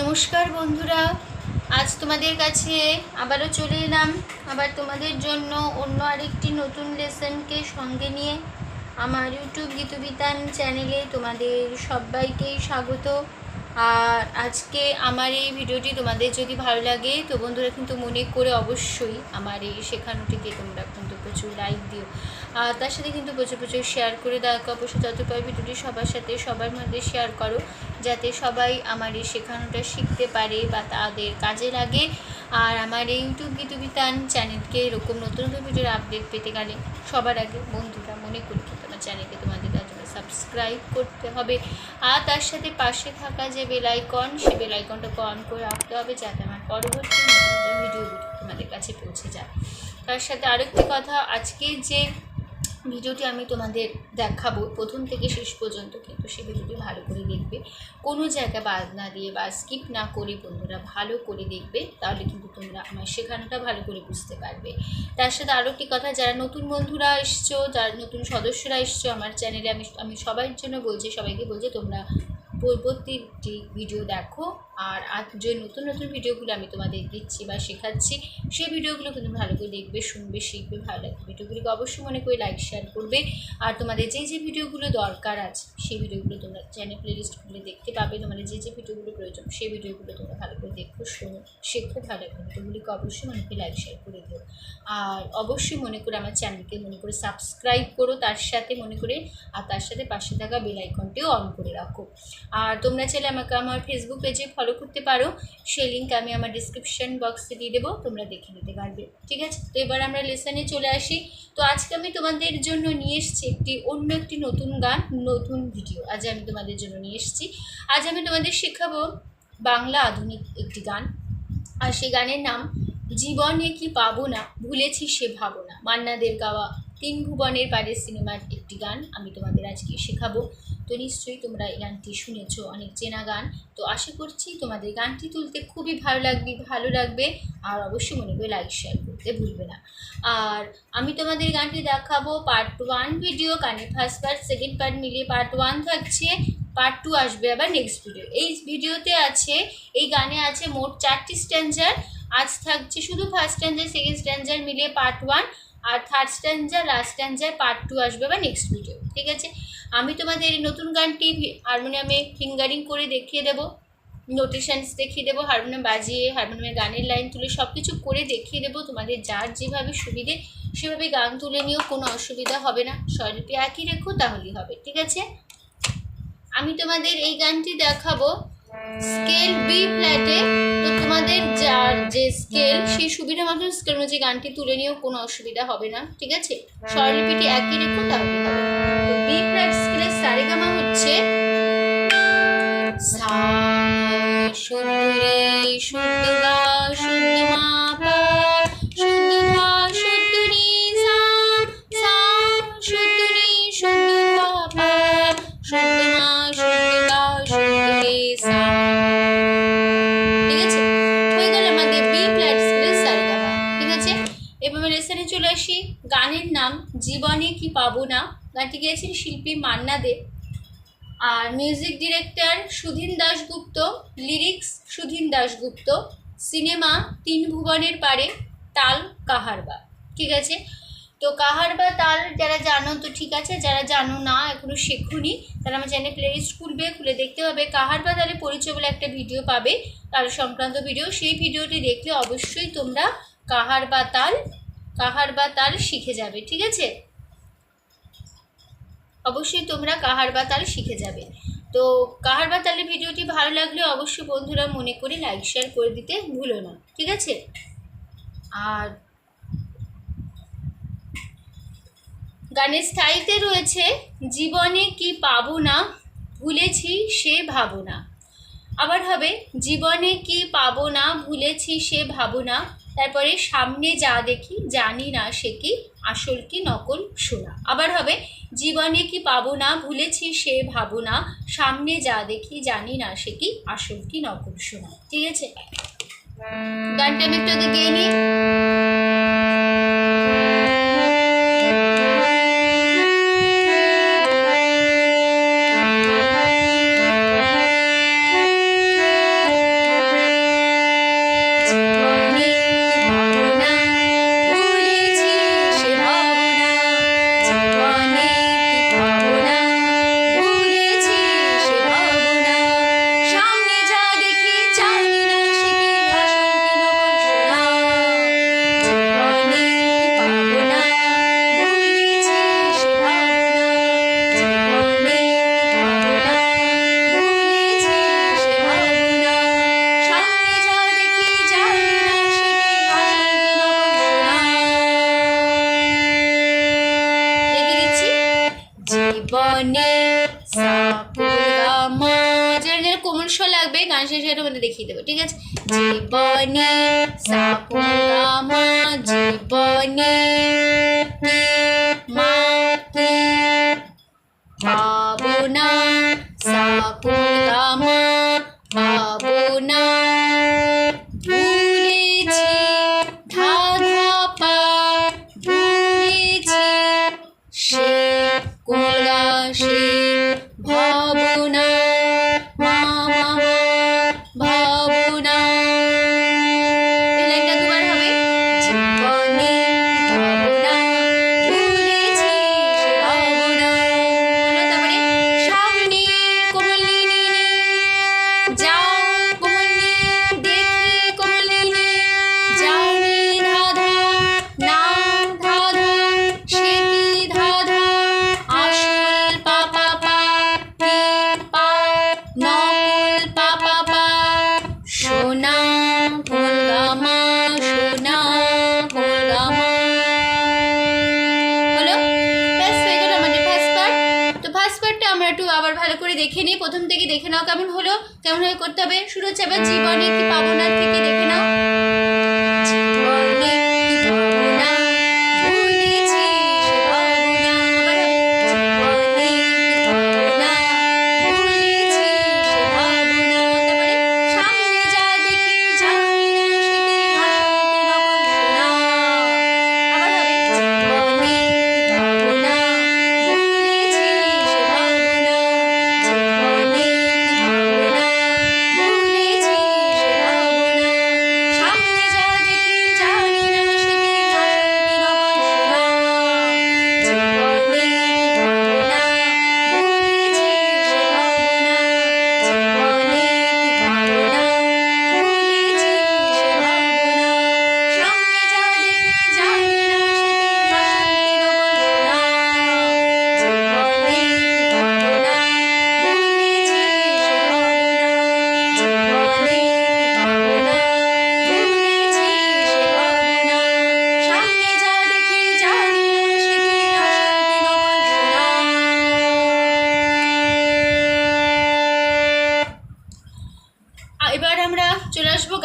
নমস্কার বন্ধুরা। আজ তোমাদের কাছে আবারও চলে এলাম। আবার তোমাদের জন্য অন্য আরেকটি নতুন লেসনকে সঙ্গে নিয়ে আমার ইউটিউব গীতবিতান চ্যানেলে তোমাদের সবাইকেই স্বাগত। আর আজকে আমার এই ভিডিওটি তোমাদের যদি ভালো লাগে, তো বন্ধুরা কিন্তু মনে করে অবশ্যই আমার এই শেখানোটিকে তোমরা কিন্তু প্রচুর লাইক দিও। তার সাথে কিন্তু প্রচুর প্রচুর শেয়ার করে দাও অবশ্যই যত পার ভিডিওটি সবার সাথে, সবার মধ্যে শেয়ার করো, যাতে সবাই আমার এই শেখানোটা শিখতে পারে বা তাদের কাজে লাগে। আর আমার এই ইউটিউব গীতবিতান চ্যানেলকে এরকম নতুন নতুন ভিডিওর আপডেট পেতে গেলে সবার আগে বন্ধুরা মনে করি কিন্তু আমার চ্যানেলকে তোমাদের তার জন্য সাবস্ক্রাইব করতে হবে। আর তার সাথে পাশে থাকা যে বেলাইকন সে বেলাইকনটাকে অন করে রাখতে হবে যাতে আমার পরবর্তী নতুন নতুন ভিডিওগুলো তোমাদের কাছে পৌঁছে যায়। তার সাথে আরেকটি কথা, আজকে যে ভিডিওটি আমি তোমাদের দেখাবো, প্রথম থেকে শেষ পর্যন্ত কিন্তু সে ভিডিওটি ভালো করে দেখবে। কোনো জায়গা বাদ না দিয়ে বা স্কিপ না করে বন্ধুরা ভালো করে দেখবে, তাহলে কিন্তু তোমরা আমার শেখানোটা ভালো করে বুঝতে পারবে। তার সাথে আরও একটি কথা, যারা নতুন বন্ধুরা এসছো, যারা নতুন সদস্যরা এসছো আমার চ্যানেলে আমি আমি সবার জন্য বলছি, সবাইকে বলছি তোমরা পরবর্তীটি ভিডিও দেখো। আর আজ যে নতুন নতুন ভিডিওগুলো আমি তোমাদের দিচ্ছি বা শেখাচ্ছি, সেই ভিডিওগুলো কিন্তু ভালো করে দেখবে, শুনবে, শিখবে, ভালো লাগবে। ভিডিওগুলিকে অবশ্যই মনে করে লাইক শেয়ার করবে। আর তোমাদের যে যে ভিডিওগুলো দরকার আছে, সেই ভিডিওগুলো তোমরা চ্যানেল প্লেলিস্ট খুলে দেখতে পাবে। তোমাদের যে যে ভিডিওগুলো প্রয়োজন, সেই ভিডিওগুলো তোমরা ভালো করে দেখো, শোনো, শেখো, ভালো লাগবে। ভিডিওগুলিকে অবশ্যই মনে করে লাইক শেয়ার করে দিও। আর অবশ্যই মনে করে আমার চ্যানেলকে মনে করে সাবস্ক্রাইব করো, তার সাথে মনে করে, আর তার সাথে পাশে থাকা বেল আইকনটিও অন করে রাখো। আর তোমরা চাইলে আমাকে, আমার ফেসবুক পেজে ফলো করতে পারো, সেই লিঙ্ক আমি আমার ডিসক্রিপশন বক্সে দিয়ে দেবো, তোমরা দেখে নিতে পারবে। ঠিক আছে? তো এবার আমরা লেসনে চলে আসি। তো আজকে আমি তোমাদের জন্য নিয়ে এসেছি একটি অন্য একটি নতুন গান, নতুন ভিডিও আজ আমি তোমাদের জন্য নিয়ে এসেছি। আজ আমি তোমাদের শেখাবো বাংলা আধুনিক একটি গান। আর সেই গানের নাম, জীবনে কি পাবো না, ভুলেছি সে ভাবনা। মান্নাদের গাওয়া তিন ভুবনের পারে সিনেমার একটি গান আমি তোমাদের আজকে শেখাবো। তো নিশ্চয়ই তোমরা এই গানটি শুনেছো, অনেক চেনা গান। তো আশা করছি তোমাদের গানটি তুলতে খুবই ভালো লাগবে ভালো লাগবে। আর অবশ্যই মনে করে লাইক শেয়ার করতে ভুলবে না। আর আমি তোমাদের গানটি দেখাবো পার্ট ওয়ান ভিডিও কানে ফার্স্ট পার্ট সেকেন্ড পার্ট মিলিয়ে পার্ট ওয়ান থাকছে পার্ট টু আসবে আবার নেক্সট ভিডিও এই ভিডিওতে আছে, এই গানে আছে মোট চারটি স্ট্যান্ডার আজ থাকছে শুধু ফার্স্ট স্ট্যান্ডার সেকেন্ড স্ট্যান্ডার মিলিয়ে পার্ট ওয়ান আর third standard last standard part two আসবে বা নেক্সট ভিডিও ঠিক আছে? আমি তোমাদের এই নতুন গানটি হারমোনিয়ামে ফিঙ্গারিং করে দেখিয়ে দেবো নোটেশনস দেখিয়ে দেবো হারমোনিয়াম বাজিয়ে হারমোনিয়ামের গানের লাইন তুলে সব কিছু করে দেখিয়ে দেবো, তোমাদের যার যেভাবে সুবিধে সেভাবে গান তুলে নিয়েও কোনো অসুবিধা হবে না স্বরলিপি একই রেখো, তাহলেই হবে, ঠিক আছে? আমি তোমাদের এই গানটি দেখাবো স্কেল বি ফ্ল্যাটে তো তোমাদের যার যে স্কেল, সেই সুবিধা মতন স্কেল অনুযায়ী গানটি তুলে নিয়েও কোনো অসুবিধা হবে না, ঠিক আছে? স্বরলিপিটি একই রেখো, তাহলে হবে। তো বি ফ্ল্যাট স্কেলের সারেগামা হচ্ছে পাবো না। গানটি গেয়েছেন শিল্পী মান্না দে। আর music director Sudhin Dasgupta lyrics Sudhin Dasgupta cinema তিন ভুবনের পারে তাল কাহারবা। ঠিক আছে? তো কাহারবা তাল যারা জানো, তো ঠিক আছে, যারা জানো না এখনও শেখুনি, তারা আমার চ্যানেল প্লেলিস্ট খুলবে, খুলে দেখতে হবে। কাহারবা তালে পরিচয় বলে একটা ভিডিও পাবে তাল সংক্রান্ত ভিডিও সেই ভিডিওটি দেখলে অবশ্যই তোমরা কাহারবা তাল কাহারবা তাল শিখে যাবে। ঠিক আছে? অবশ্যই তোমরা কাহার বাতাল শিখে যাবে। তো কাহার বাতালের ভিডিওটি ভালো লাগলে অবশ্যই বন্ধুরা মনে করে লাইক শেয়ার করে দিতে ভুলো না। ঠিক আছে? আর গানের স্থায়ীতে রয়েছে, জীবনে কি পাবো না, ভুলেছি সে ভাবনা। আবার হবে, জীবনে কি পাবো না, ভুলেছি সে ভাবনা। তারপরে সামনে যা দেখি, জানি না সে কি আসল কি নকল শোনা আবার হবে জীবনে কি পাবো না ভুলেছি সে ভাবনা সামনে যা দেখি জানি না সে কি আসল কি নকল শোনা ঠিক আছে? গানটা আমি একটু দেখে গিয়ে নিই। দেখিয়ে দেবো ঠিক আছে? জীবনে সা কোমল গা মা জীবনে মা পাবনা পাবো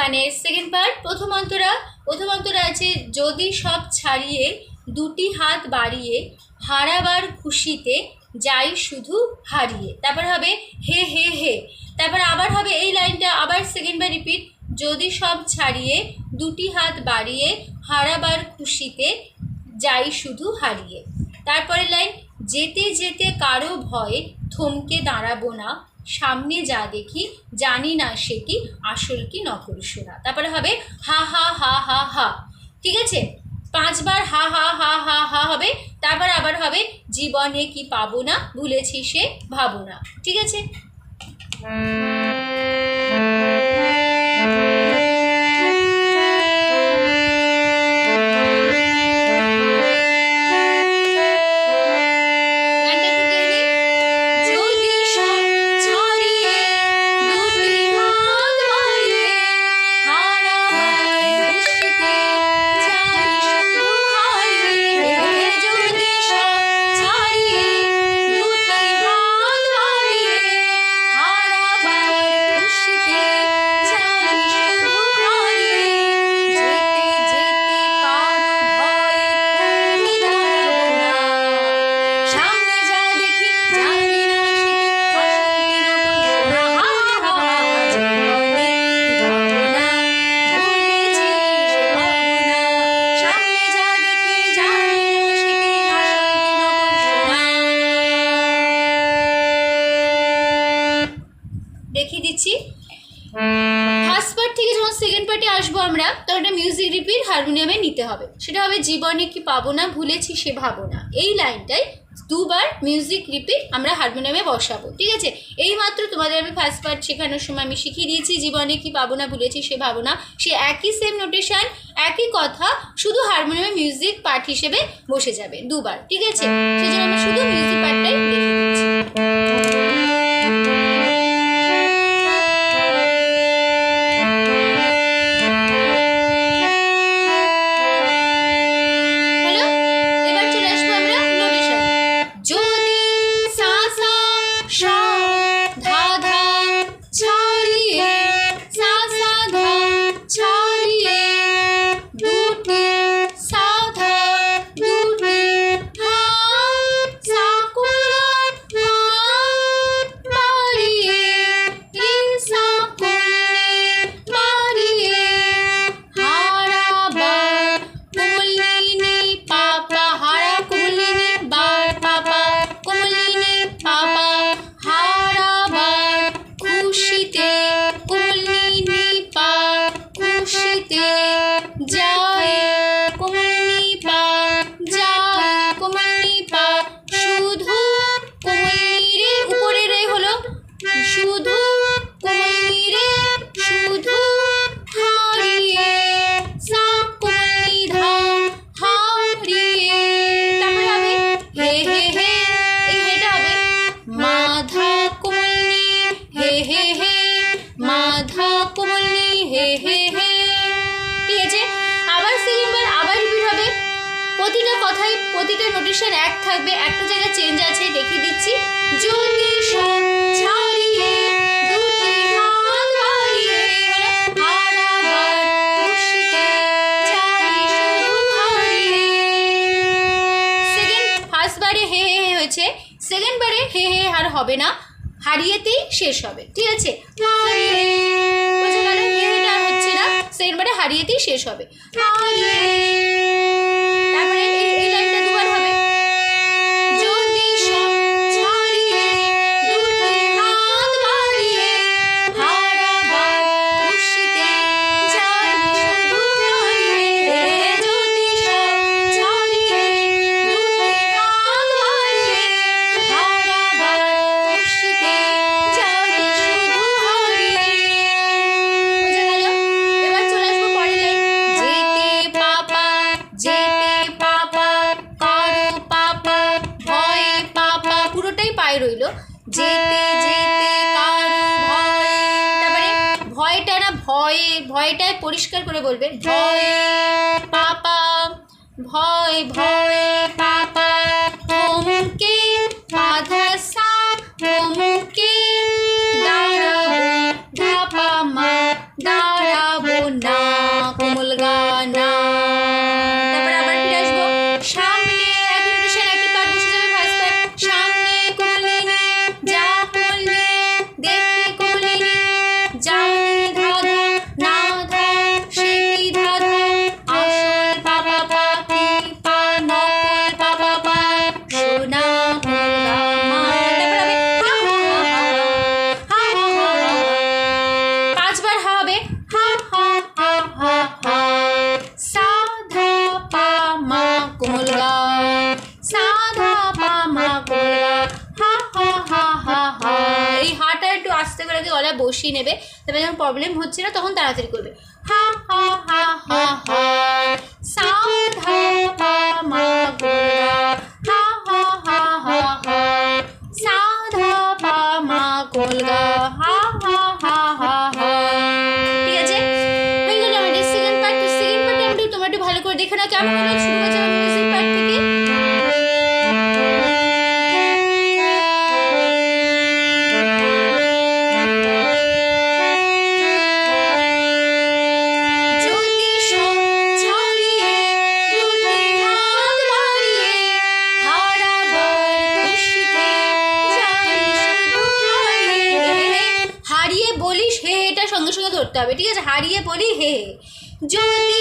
গানের সেকেন্ড পার্ট প্রথম অন্তরা প্রথম অন্তরা আছে, যদি সব ছাড়িয়ে দুটি হাত বাড়িয়ে হারাবার খুশিতে যাই শুধু হারিয়ে। তারপর হবে, হে হে হে। তারপর আবার হবে এই লাইনটা, আবার সেকেন্ড বার রিপিট যদি সব ছাড়িয়ে দুটি হাত বাড়িয়ে হারাবার খুশিতে যাই শুধু হারিয়ে। তারপরে লাইন, যেতে যেতে কারও ভয়ে থমকে দাঁড়াবো না। সামনে যা দেখি, জানি না সে কি, আসল কি নকল শোনা তারপরে হবে হা হা হা হা হা। ঠিক আছে? পাঁচবার হা হা হা হা হা হবে, তারপর আবার হবে জীবনে কি পাবো না, ভুলেছি সে, ভাবো না। ঠিক আছে? একটা হারমোনিয়ামে নিতে হবে। সেটা হবে জীবনে কি পাবো না, ভুলেছি সে ভাবো না। এই লাইনটাই দুবার মিউজিক রিপিট আমরা হারমোনিয়ামে বসাবো, ঠিক আছে? এই মাত্র তোমাদের আমি ফার্স্ট পার্ট শেখানোর সময় আমি শিখিয়ে দিয়েছি, জীবনে কি পাবো না, ভুলেছি সে ভাবো না। সে একই সেম নোটেশন একই কথা, শুধু হারমোনিয়ামে মিউজিক পার্ট হিসেবে বসে যাবে দুবার, ঠিক আছে? সেই জন্য আমি শুধু মিউজিক পার্টটাই দেখিয়ে হবে না। হারিয়েতেই শেষ হবে। ঠিক আছে? বোঝা গেল হচ্ছে না। সেকেন্ড মানে হারিয়েতেই শেষ হবে। পরিষ্কার করে বলবে ভয় পাপা ভয় ভয় পাপা। নেবে তারপরে যখন প্রবলেম হচ্ছে না তখন তাড়াতাড়ি করবে ঠিক আছে তোমরা একটু ভালো করে দেখে না কেমন শুরু হয়েছে থেকে সঙ্গে সঙ্গে ধরতে হবে। ঠিক আছে হারিয়ে পড়ি হে হে। যদি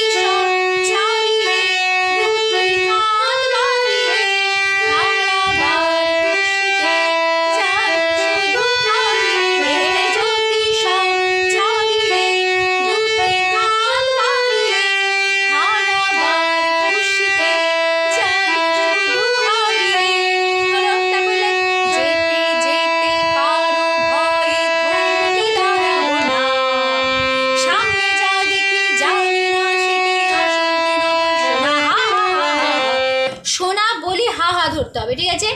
করতে হবে ঠিক আছে?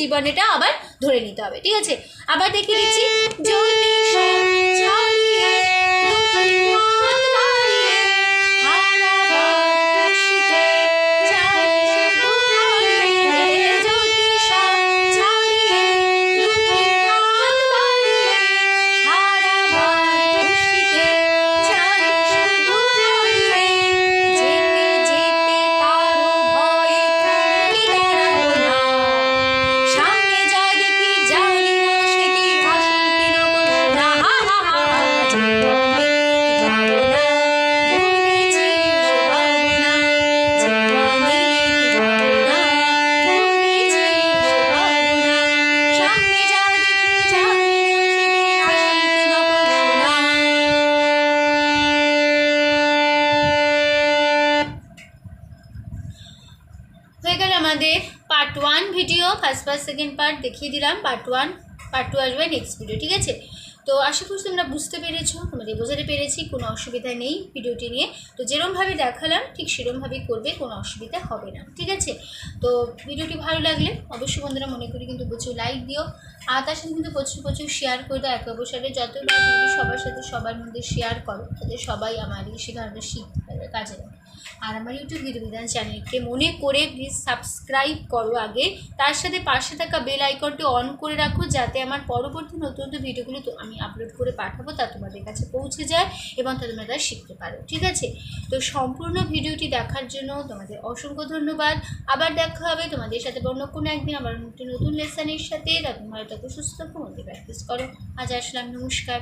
জীবনেটা আবার ধরে নিতে হবে ঠিক আছে? আবার দেখে নিচ্ছি ফার্স্ট পার্ট সেকেন্ড পার্ট দেখিয়ে দিলাম পার্ট ওয়ান পার্ট টু আসবে নেক্সট ভিডিও ঠিক আছে? তো আশা করছি তোমরা বুঝতে পেরেছ, তোমাদের বোঝাতে পেরেছি, কোনো অসুবিধা নেই ভিডিওটি নিয়ে। তো যেরমভাবে দেখালাম, ঠিক সেরমভাবেই করবে, কোনো অসুবিধা হবে না, ঠিক আছে? তো ভিডিওটি ভালো লাগলে অবশ্যই বন্ধুরা মনে করি কিন্তু প্রচুর লাইক দিও। আর তার সাথে কিন্তু প্রচুর প্রচুর শেয়ার করে দাও এক অবসরে যত সবার সাথে সবার মধ্যে শেয়ার করো তাদের সবাই আমার এই শেখানোটা শিখতে কাজে লাগে আর আমার ইউটিউব বিধান চ্যানেলকে মনে করে প্লিজ সাবস্ক্রাইব করো আগে। তার সাথে পাশে থাকা বেল আইকনটি অন করে রাখো যাতে আমার পরবর্তী নতুন নতুন ভিডিওগুলো তো আমি আপলোড করে পাঠাবো, তা তোমাদের কাছে পৌঁছে যায় এবং তা তোমরা তা শিখতে পারো, ঠিক আছে? তো সম্পূর্ণ ভিডিওটি দেখার জন্য তোমাদের অসংখ্য ধন্যবাদ। আবার দেখা হবে তোমাদের সাথে অন্য কোনো একদিন আবার একটি নতুন লেসনের সাথে। তখন ভালো থাকো, সুস্থ থাকো মধ্যে প্র্যাকটিস করো। আজ আসলাম, নমস্কার।